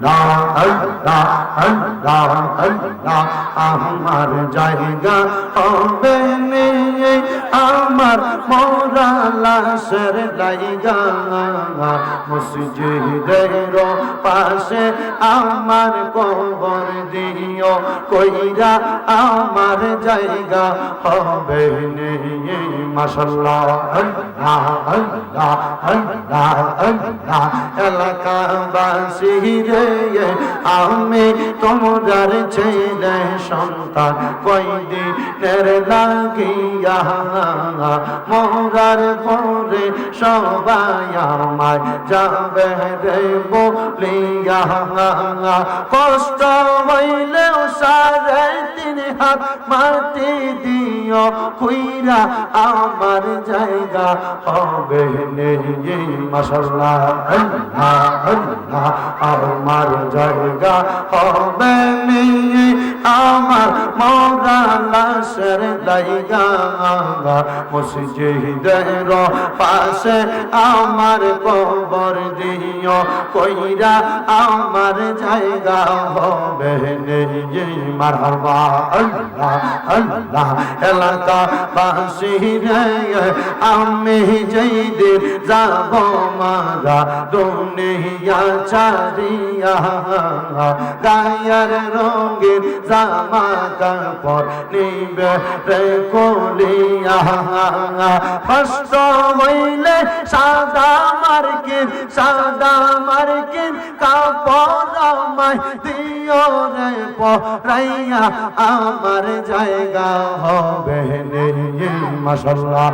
আল্লাহ আল্লাহ আল্লাহ আল্লাহ আমার জায়গা হবে আমার মোরা লাশের লাইগা মসজিদের পাশে আমার কবর দিও কইরা আমার জায়গা হবে রে আমি তোমার ছেলে সন্তান কয়দিনের লাগিয়া মোরার পরে সবাই আমায় যাবে রে বলিয়া কষ্ট হইলেও সারে তিন হাত মাটি দিও, কুইরা আমার জায়গা হবে নেই আমার জায়গা হবে নেই আমার মৌরা মসজিদের পাশে আমার কবর দিও, কইরা আমার জায়গা হবে নেই মারহাবা। আল্লাহ আল্লাহ এলাকা বাসী আমি যেই দিন যাব মারা দুনিয়া চারিয়া গায়ের রঙের জামা কাপড় নিবে রে কলিয়া। কষ্ট হইলে সাদা মার্কিন, সাদা মার্কিন, কাপড় দিও রে, পরাইয়া আমার জায়গা হবে মাশাল্লাহ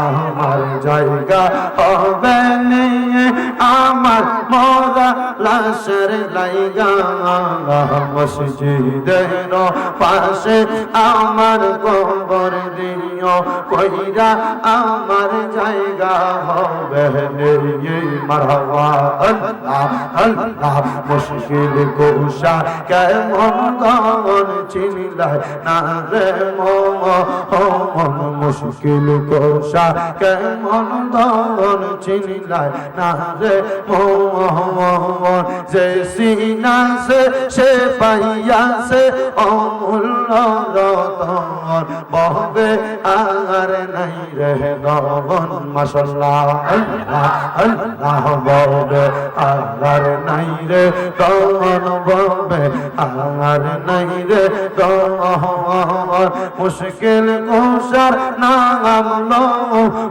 আমার জায়গা হবে আমার মোরা লাশের লাইগা মসজিদের পাশে আমার কবর কইরা আমার জায়গা হবে নেই, মারহাবা আল্লাহ আল্লাহ, মুশকিল কোশা, কেমন গন চিনিলাই না রে মন মুশকিল কোশা কেমন গন চিনিলাই না রে মন যে সিনা সে সে পাইয়া সে অমূল্য রতন। বহবে আর নাই রে গন মাশাল্লাহ, আল্লাহ বহবে আর নাই রে গন বহবে আর নাই রে গন মুশকিল কোষার নাম লো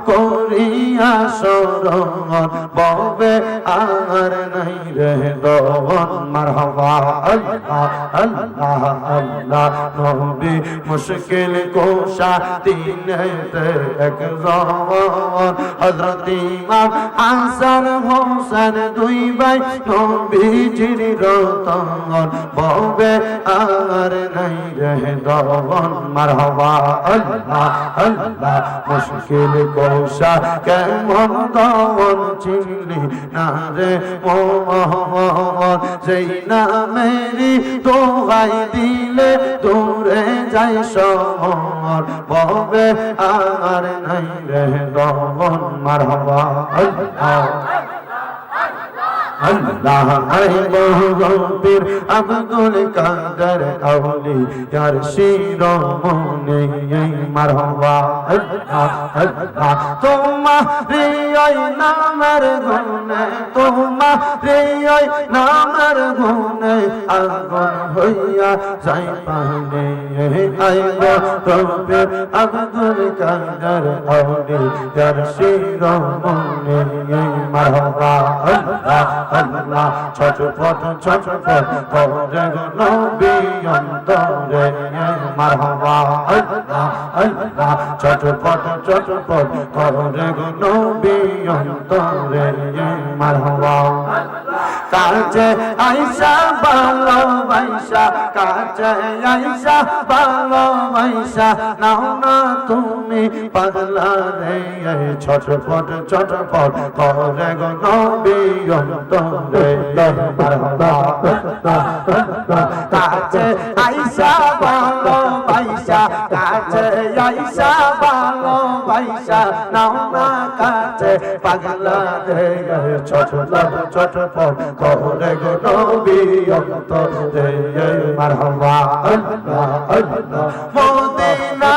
করিয়া সরণ বহবে আর নাই রে গন মারহাবা, আল্লাহ আল্লাহ আল্লাহ। নবী মুশকিল কোষা তিনেতে একজন। হযরত ইমাম হাসান হোসেন দুই ভাই নবীজির রতন। ববে আর নাই রে মারহাবা, আল্লাহ আল্লাহ। মুশকিল কৌশা, কেমন দন চিনি না রে মোহন সেই না মেরি দোহাই দিলে দূরে যাই সমর ববে আর নাই রে দবন মারবা আল্লাহ। আল্লাহ আই বহুপীর আব্দুল কাদের আউলি ইয়ার শিরোমণি মারহাবা। আল্লাহ আল্লাহ তোমারি ওই নামের গুণে তোমারি ওই নামের গুণে আগুন হইয়া যাই পানে। আই বহুপীর আব্দুল কাদের আউলি ইয়ার শিরোমণি মারহাবা। আল্লাহ আল্লাহ, ছটফট ছটফট করে নবী অন্তরে। মারহাবা, আল্লাহ আল্লাহ, ছটফট ছটফট করে নবী অন্তরে। মারহাবা। কাছে আইসা ভালোবাসা কাছে আইসা ভালোবাসা নাও না তুমি পাগলা রে ছটফট ছটফট করে গো নবী অন্তরে। কাছে আইসা ভালোবাসা কাছে আইসা ভালোবাসা নাও না কাছে পাগলা রে ছোট ছোট করে গো নবী অন্তর রে মারহাবা আল্লাহ আল্লাহ মদিনা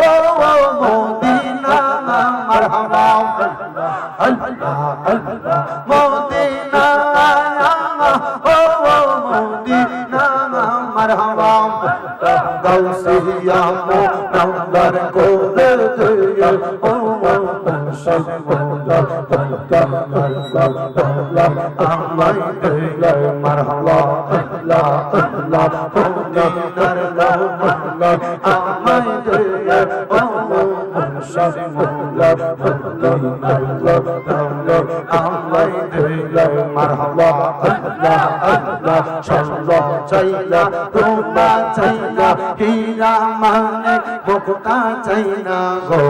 ও ও মদিনা মারহাবা আল্লাহ আল্লাহ মদিনা ও ও চাইলা তোমরা চাইনা হীরা মানে মুক্তা চাইনা গো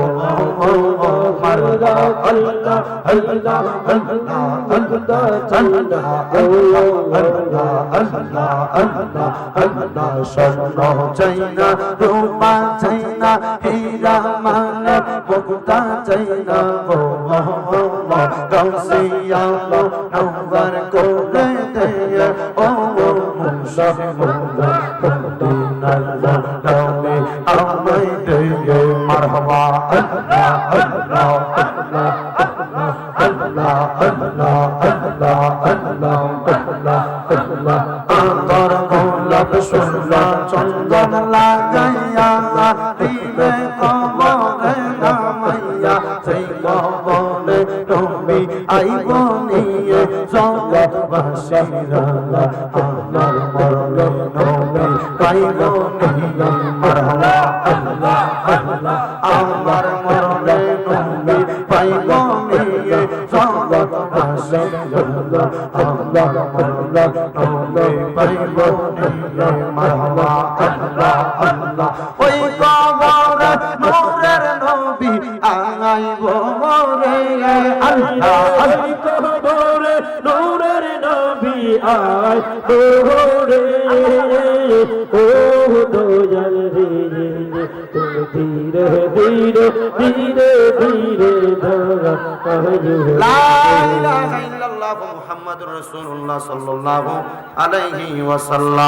चंदा हल्ला हल्ला हल्ला हल्ला चंदा हल्ला हल्ला हल्ला हल्ला हल्ला सोना चैना रूपा चैना हीरा मानव मुक्ता चैना ओ मोहम्मद गौसिया नंबर को ले दे ओ मुशफ मुदीना अल्लाह अम्मा दे मरहबा अल्लाह अल्लाह দিলে কবরে নামাইয়া সেই কবরে তুমি আইব নিয়ে জগৎ বাসীরা আমার মরলে তুমি পাইব নিয়ে মারহাবা আল্লাহ আল্লাহ আমার মরলে ওই কবরে নূরের নবী আল্লাহ ও ধীরে ধীরে ধীরে ধীরে ধরা লা ইলাহা ইল্লাল্লাহ মুহাম্মাদুর রাসূলুল্লাহ সাল্লাল্লাহু আলাইহি ওয়াসাল্লাম।